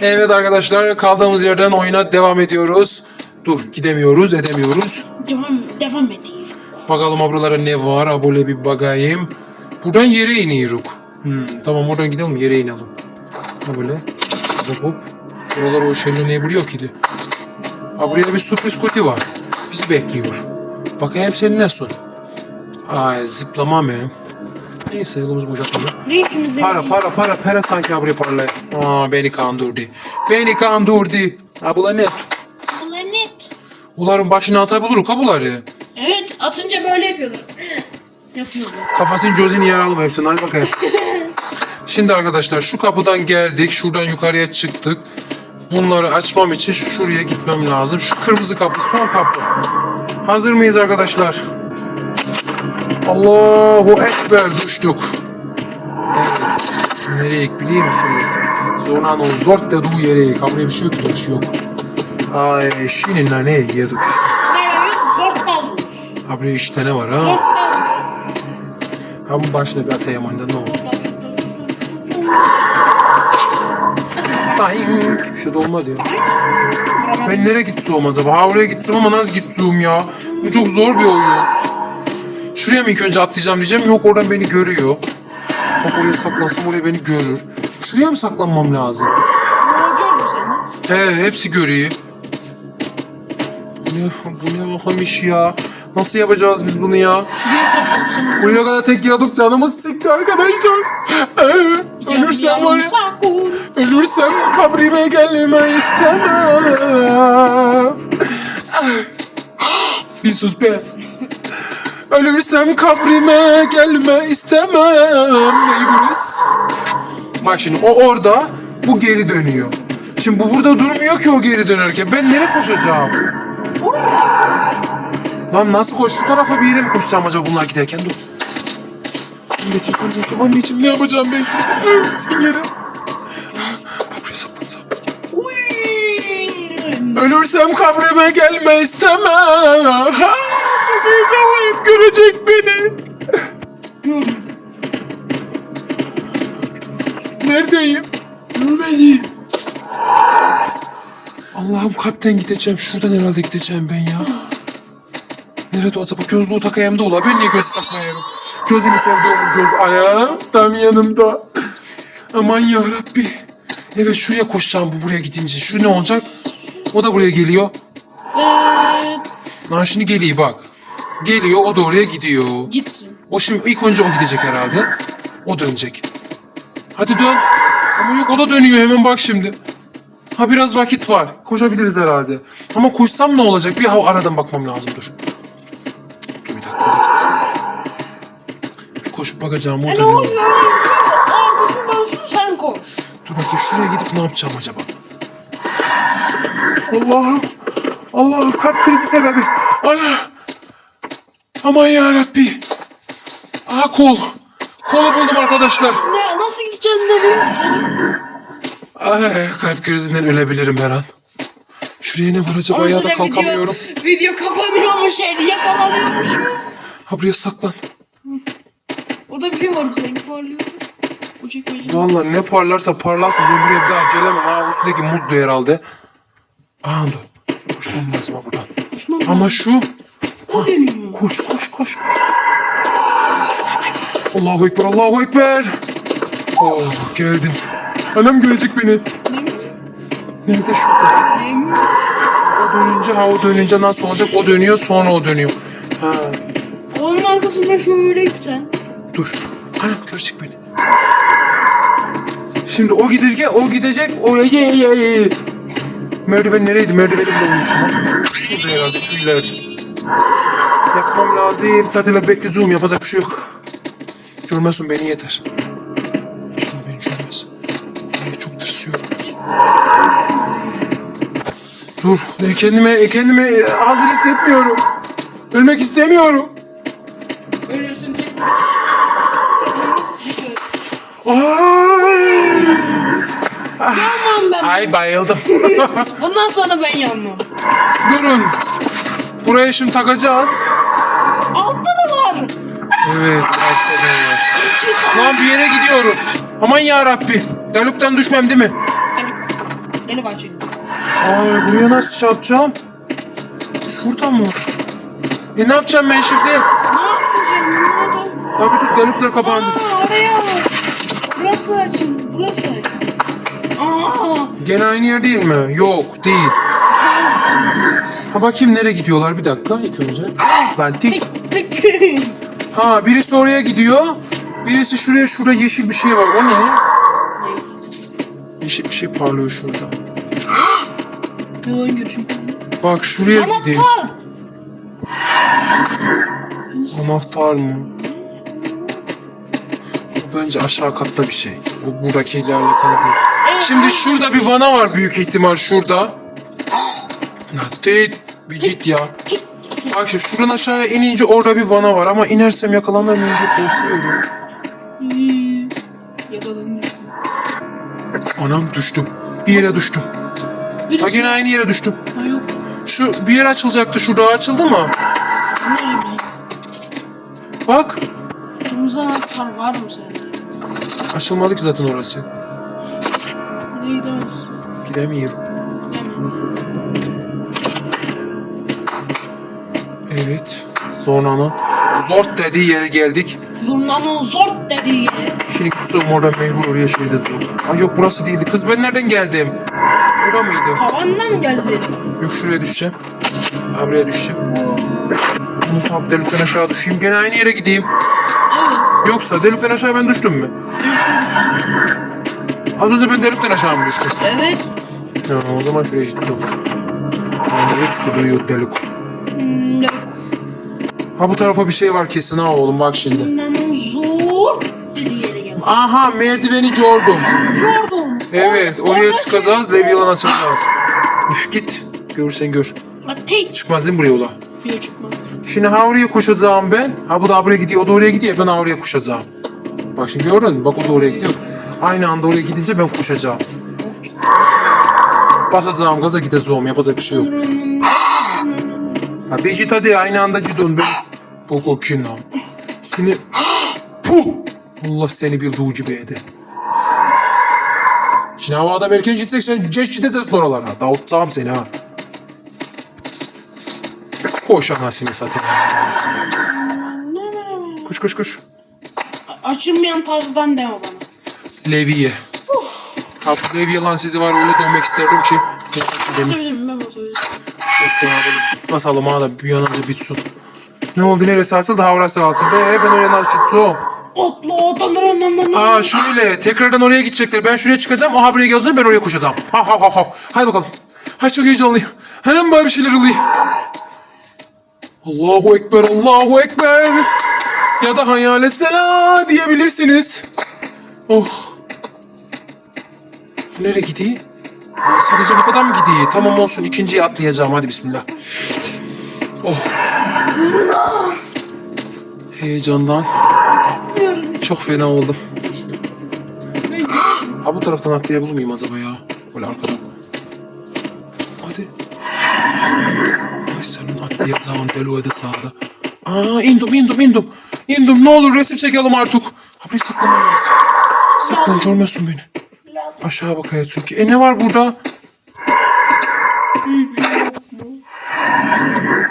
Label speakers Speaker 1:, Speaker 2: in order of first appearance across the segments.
Speaker 1: Evet arkadaşlar kaldığımız yerden oyuna devam ediyoruz. Dur gidemiyoruz edemiyoruz.
Speaker 2: Devam, devam ediyor.
Speaker 1: Bakalım ablalara ne var. Böyle bir bakayım. Buradan yere iniyoruz. Hmm, tamam oradan gidelim yere inelim. Ha böyle. Hop hop. Buralar o şeyle ne biliyor ki de. Ha buraya bir sürpriz kutu var. Bizi bekliyor. Bakayım senin ne son? Ay zıplama mı? Neyse yolumuz boşaltalım.
Speaker 2: Ne ikimiz
Speaker 1: Para para para para sanki ha buraya parlayın. Aa beni kandırdı. Beni kandırdı. Ha bula net.
Speaker 2: Bunlar net.
Speaker 1: Uların başına atabilir ha bunları.
Speaker 2: Evet atınca böyle yapıyorlar. yapıyorlar.
Speaker 1: Kafasını gözünü yaralım hepsini hadi bakayım. Şimdi arkadaşlar şu kapıdan geldik. Şuradan yukarıya çıktık. Bunları açmam için şuraya gitmem lazım. Şu kırmızı kapı son kapı. Hazır mıyız arkadaşlar? Allahu Ekber düştük. Evet. Nereye biliyor musunuz? Zonanın zor dediği yere. Kapıya bir şey yok ki duruş yok. Ay şimdi ne yedik.
Speaker 2: Ne yapıyoruz? Zort bazıyoruz.
Speaker 1: Abi işte ne var ha?
Speaker 2: Zort
Speaker 1: bu başına bir atayım oyunda ne oldu? Ay, bir şey de olmadı ya. Ben nereye gitsem acaba? Ha oraya gitsem ama nasıl gitsem ya? Bu çok zor bir oyun. Şuraya mı ilk önce atlayacağım diyeceğim. Yok oradan beni görüyor. Bak oraya saklansam oraya beni görür. Şuraya mı saklanmam lazım?
Speaker 2: Sen.
Speaker 1: He hepsi görüyor. Bu ne, bu ne bakalım iş ya? Nasıl yapacağız biz bunu ya?
Speaker 2: Şuraya saklamışsın.
Speaker 1: Buraya kadar tek geldik canımız çıktı arkadaşlar. Ee, ölürsem var ya. Ölürsem kabrime gelme istemem. Bir sus be. Ölürsem kabrime gelme istemem. Neyiniz? Bak şimdi o orada, bu geri dönüyor. Şimdi bu burada durmuyor ki o geri dönerken. Ben nereye koşacağım? Lan nasıl koş? Şu tarafa bir yere mi koşacağım acaba bunlar giderken? Dur. Anneciğim, anneciğim, anneciğim ne yapacağım ben saplansam. Ölürsem kabrime gelme istemem. Çok heyecanlıyım. Görecek beni.
Speaker 2: Görmedim.
Speaker 1: Neredeyim? Görmedim. Allah'ım kalpten gideceğim. Şuradan herhalde gideceğim ben ya. Nerede o acaba? Gözlüğü takayım da ola. Ben niye göz takmayayım? Gözünü sevdiğim göz ayağım tam yanımda. Aman ya Rabbi. Evet şuraya koşacağım bu buraya gidince. Şu ne olacak? O da buraya geliyor. Ha şimdi geliyor bak. Geliyor o da oraya gidiyor.
Speaker 2: gitsin.
Speaker 1: O şimdi ilk önce o gidecek herhalde. O dönecek. Hadi dön. Ama yok o da dönüyor hemen bak şimdi. Ha biraz vakit var. Koşabiliriz herhalde. Ama koşsam ne olacak? Bir hava aradan bakmam lazım dur. Dur bir dakika o da gitsin. Koşup bakacağım o
Speaker 2: E ne
Speaker 1: dönüyor.
Speaker 2: oluyor? Arkasından su sen koş.
Speaker 1: Dur bakayım şuraya gidip ne yapacağım acaba? Allah'ım. Allah'ım kalp krizi sebebi. Ana. Aman ya Rabbi. Aha kol. Kolu buldum arkadaşlar.
Speaker 2: Ne, nasıl gideceğim ne bileyim.
Speaker 1: Ay, kalp krizinden ölebilirim her an. Şuraya ne var acaba? Ayağa da kalkamıyorum.
Speaker 2: Video, video kapanıyormuş şey yakalanıyormuşuz.
Speaker 1: Ha buraya saklan.
Speaker 2: Orada bir şey vardı sanki parlıyordu. Bu çekmece.
Speaker 1: Vallahi ne parlarsa parlasın ben buraya bir daha gelemem. Ha üstündeki muzdu herhalde. Aha dur. Koşmam lazım ha buradan.
Speaker 2: Koşmam
Speaker 1: Ama
Speaker 2: lazım.
Speaker 1: şu
Speaker 2: O deniyor.
Speaker 1: Koş koş koş. Allahu Ekber Allahu Ekber. Oh geldim. Anam görecek beni.
Speaker 2: Ne?
Speaker 1: Nerede şurada? O dönünce ha o dönünce nasıl olacak? O dönüyor sonra o dönüyor. Ha
Speaker 2: Onun arkasında şöyle gitsen.
Speaker 1: dur. Anam görecek beni. Şimdi o gidecek, o gidecek. O ye ye ye ye. Merdiven nereydi? Merdiveni bile unuttum. Şurada herhalde şu ileride. Yapmam lazım. Zaten bekleyeceğim. Yapacak bir şey yok. Görmesin beni yeter. Şimdi beni görmesin. Ay, çok tırsıyorum. Dur. Kendime, kendime hazır hissetmiyorum. Ölmek istemiyorum.
Speaker 2: Ölürsün tek. Yanmam ben.
Speaker 1: Ay bayıldım.
Speaker 2: Bundan sonra ben yanmam.
Speaker 1: Durun. Buraya şimdi takacağız. Evet,
Speaker 2: tane.
Speaker 1: Lan bir yere gidiyorum. Aman ya Rabbi. Delikten düşmem değil mi?
Speaker 2: Delik açıldı.
Speaker 1: Ay buraya nasıl çarpacağım? Şurada mı? E ne yapacağım ben şimdi?
Speaker 2: Ne yapacağım? Ne
Speaker 1: Abi dur delikler kapandı.
Speaker 2: Aa oraya. Burası açıldı. Burası açıldı. Aa.
Speaker 1: Gene aynı yer değil mi? Yok değil. Ha bakayım nereye gidiyorlar bir dakika ilk önce. Ben tik.
Speaker 2: Tek.
Speaker 1: Ha birisi oraya gidiyor. Birisi şuraya şurada yeşil bir şey var. O ne? Yeşil bir şey parlıyor şurada.
Speaker 2: Yalan gerçekten.
Speaker 1: Bak şuraya gidiyor.
Speaker 2: Anahtar.
Speaker 1: Anahtar mı? Bu bence aşağı katta bir şey. Bu buradakiyle alakalı değil.
Speaker 2: Evet,
Speaker 1: Şimdi şurada bir vana var büyük ihtimal şurada. Değil. Bir git ya. Bak şimdi şuradan aşağıya inince orada bir vana var ama inersem yakalanır mıyım diye korkuyorum.
Speaker 2: İyi. Yakalanırsın.
Speaker 1: Anam düştüm. Bir yere düştüm. Ha
Speaker 2: Birisi...
Speaker 1: gene aynı yere düştüm.
Speaker 2: Ha yok.
Speaker 1: Şu bir yer açılacaktı şurada açıldı mı?
Speaker 2: Ne bileyim.
Speaker 1: Bak.
Speaker 2: Kırmızı anahtar var mı sende?
Speaker 1: Açılmadı ki zaten orası.
Speaker 2: Oraya gidemezsin.
Speaker 1: Gidemiyorum.
Speaker 2: Gidemezsin.
Speaker 1: Evet. Sonranın zort dediği yere geldik.
Speaker 2: Zurnanın zort dediği yere.
Speaker 1: Şimdi gitsem oradan mecbur oraya şeyde zor. Ay yok burası değildi. Kız ben nereden geldim? Burada mıydı?
Speaker 2: Tavandan geldi?
Speaker 1: Yok şuraya düşeceğim. Ha buraya düşeceğim. Bunu sahip delikten aşağı düşeyim. Gene aynı yere gideyim.
Speaker 2: Evet.
Speaker 1: Yoksa delikten aşağı ben düştüm mü? Az önce ben delikten aşağı mı düştüm?
Speaker 2: Evet.
Speaker 1: Ya, o zaman şuraya gitsin olsun. Yani hiç duruyor delik.
Speaker 2: Hmm.
Speaker 1: Ha bu tarafa bir şey var kesin ha oğlum bak şimdi. Aha merdiveni gördüm.
Speaker 2: Gördüm.
Speaker 1: Evet oraya
Speaker 2: şey
Speaker 1: çıkacağız.
Speaker 2: var.
Speaker 1: Lev yılan açacağız. Üf git. Görürsen gör. Çıkmaz değil mi buraya ula? Şimdi ha oraya koşacağım ben. Ha bu da buraya gidiyor, o da oraya gidiyor. Ben ha oraya koşacağım. Bak şimdi gördün mü? Bak o da oraya gidiyor. Aynı anda oraya gidince ben koşacağım. Basacağım gaza gideceğim. Yapacak bir şey yok. Ha git hadi aynı anda gidin. Ben... Bok o kina. Seni... Puh! Allah seni bildiği gibi edi. Şimdi havada belki gitsek sen geç gideceğiz oralara. Dağıtacağım seni ha. Koş anasını satayım. Koş koş koş.
Speaker 2: Açılmayan tarzdan deme bana.
Speaker 1: Leviye. Ha bu Leviye lan sizi var öyle demek isterdim ki. Demin ya böyle basalım ha da bir an önce bitsin. Ne oldu neresi açıldı ha orası açıldı. Ee, ben oraya nasıl gideceğim?
Speaker 2: Otlu otanır
Speaker 1: Aa şöyle tekrardan oraya gidecekler. Ben şuraya çıkacağım. O ha buraya geleceğim ben oraya koşacağım. Ha ha ha ha. Hadi bakalım. Hay çok heyecanlıyım. Hemen böyle bir şeyler oluyor. Allahu Ekber, Allahu Ekber. Ya da hayale sela diyebilirsiniz. Oh. Nereye gidiyor? Sadece bu kadar mı gidiyor? Tamam olsun ikinciye atlayacağım hadi bismillah. Oh. Heyecandan çok fena oldum. Ha bu taraftan atlayabilir miyim acaba ya? Böyle arkadan. Hadi. Ay senin atlayacağın deli öde sağda. Aa indim indim indim. İndim ne olur resim çekelim artık. Saklanmam lazım. Saklan görmesin beni. Aşağı bakaya çünkü. E ne var burada?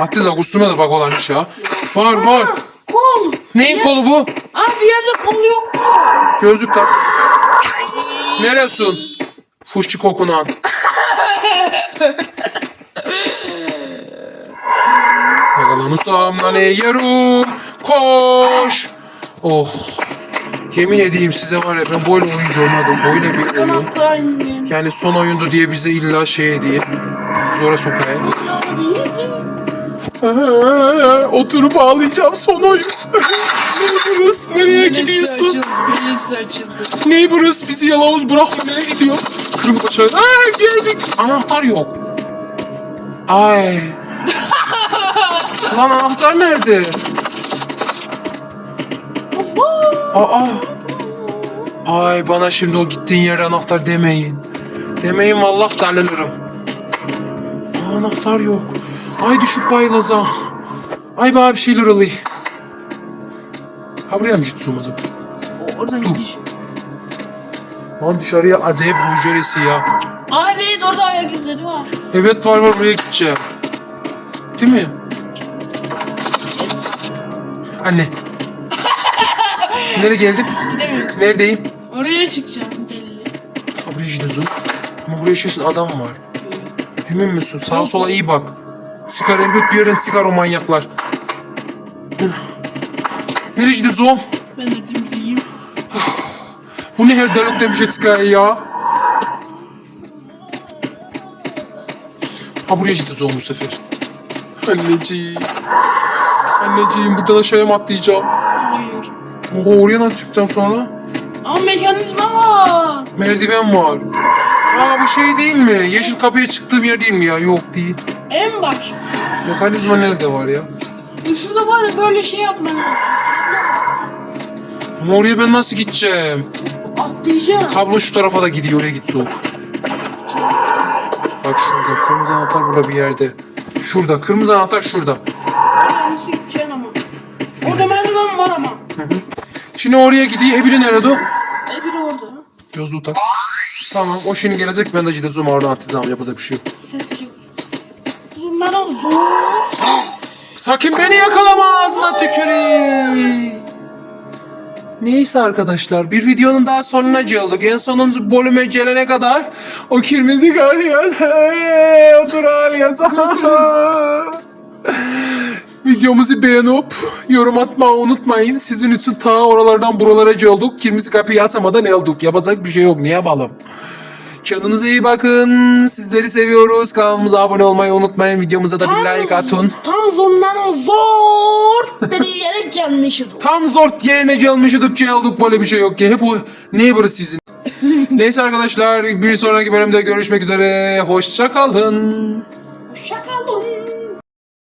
Speaker 1: Atlayacak üstüme de bak olan iş ya. Var var.
Speaker 2: Kol.
Speaker 1: Neyin kolu bu?
Speaker 2: Abi bir yerde kol yok mu?
Speaker 1: Gözlük tak. Neresin? Fuşçu kokunan. Yakalanırsam lan yerim. Koş. Oh. Yemin edeyim size var ya ben böyle oyun görmedim. Böyle bir oyun.
Speaker 2: İndin.
Speaker 1: Yani son oyundu diye bize illa şey diye. Zora sokaya. Oturup ağlayacağım son oyun. Neighbors nereye gidiyorsun?
Speaker 2: açıldı. Birisi açıldı.
Speaker 1: Neighbors bizi yalavuz bırakma nereye gidiyor? Kırılıp aşağı. Aa geldik. Anahtar yok. Ay. Lan anahtar nerede? Aa. Ay bana şimdi o gittiğin yere anahtar demeyin. Demeyin vallahi. Aa, anahtar yok. Ay düşüp bayılacağım. Ay bana bir şeyler oluyor. Ha buraya mı gitsem acaba?
Speaker 2: Oradan gidiş.
Speaker 1: Lan dışarıya acayip hücresi ya.
Speaker 2: Aa evet orada ayak izleri var.
Speaker 1: Evet var var buraya gideceğim. Değil mi? Anne. Nereye geldim?
Speaker 2: Gidemiyoruz.
Speaker 1: Neredeyim?
Speaker 2: Oraya çıkacağım belli.
Speaker 1: Ha buraya gidiyoruz. Ama buraya şeysin adam var. Emin misin? Sağa sola iyi bak. Sıkar elbet bir yerden sıkar o manyaklar. Nereye gidiyoruz oğlum?
Speaker 2: Ben de bileyim.
Speaker 1: Bu ne her delik demiş etkaya ya? Ha buraya gidiyoruz oğlum bu sefer. Anneciğim. Anneciğim buradan aşağıya mı atlayacağım?
Speaker 2: Hayır.
Speaker 1: Oha oraya nasıl çıkacağım sonra?
Speaker 2: Ama mekanizma var.
Speaker 1: Merdiven var. Aa bu şey değil mi? Yeşil kapıya çıktığım yer değil mi ya? Yok değil.
Speaker 2: En baş.
Speaker 1: Mekanizma nerede var ya?
Speaker 2: Şurada var ya böyle şey yapman lazım.
Speaker 1: Ama oraya ben nasıl gideceğim?
Speaker 2: Atlayacağım.
Speaker 1: Kablo şu tarafa da gidiyor. Oraya git soğuk. Bak şurada. Kırmızı anahtar burada bir yerde. Şurada. Kırmızı anahtar şurada.
Speaker 2: Oraya nasıl gideceksin ama. Orada merdiven var ama.
Speaker 1: Şimdi oraya gidiyor. Ebru nerede o?
Speaker 2: E biri orada.
Speaker 1: Gözlüğü tak. Tamam. O şimdi gelecek. Ben de gideceğim. Oradan atacağım. Yapacak bir şey yok.
Speaker 2: Ses çık.
Speaker 1: Sakın beni yakalama ağzına tüküreyim. Neyse arkadaşlar bir videonun daha sonuna geldik. En sonuncu bölüme gelene kadar o kırmızı kalıyor. Otur ağlayacağım. Videomuzu beğenip yorum atmayı unutmayın. Sizin için ta oralardan buralara geldik. Kırmızı kapıyı açamadan eldik. Yapacak bir şey yok. Ne yapalım? Kendinize iyi bakın. Sizleri seviyoruz. Kanalımıza abone olmayı unutmayın. Videomuza da bir like atın.
Speaker 2: Tam zondan o zor dediği yere gelmişiz.
Speaker 1: Tam zort yerine gelmiştik geldik böyle bir şey yok ki. Hep o neighbor sizin. Neyse arkadaşlar bir sonraki bölümde görüşmek üzere. Hoşça kalın.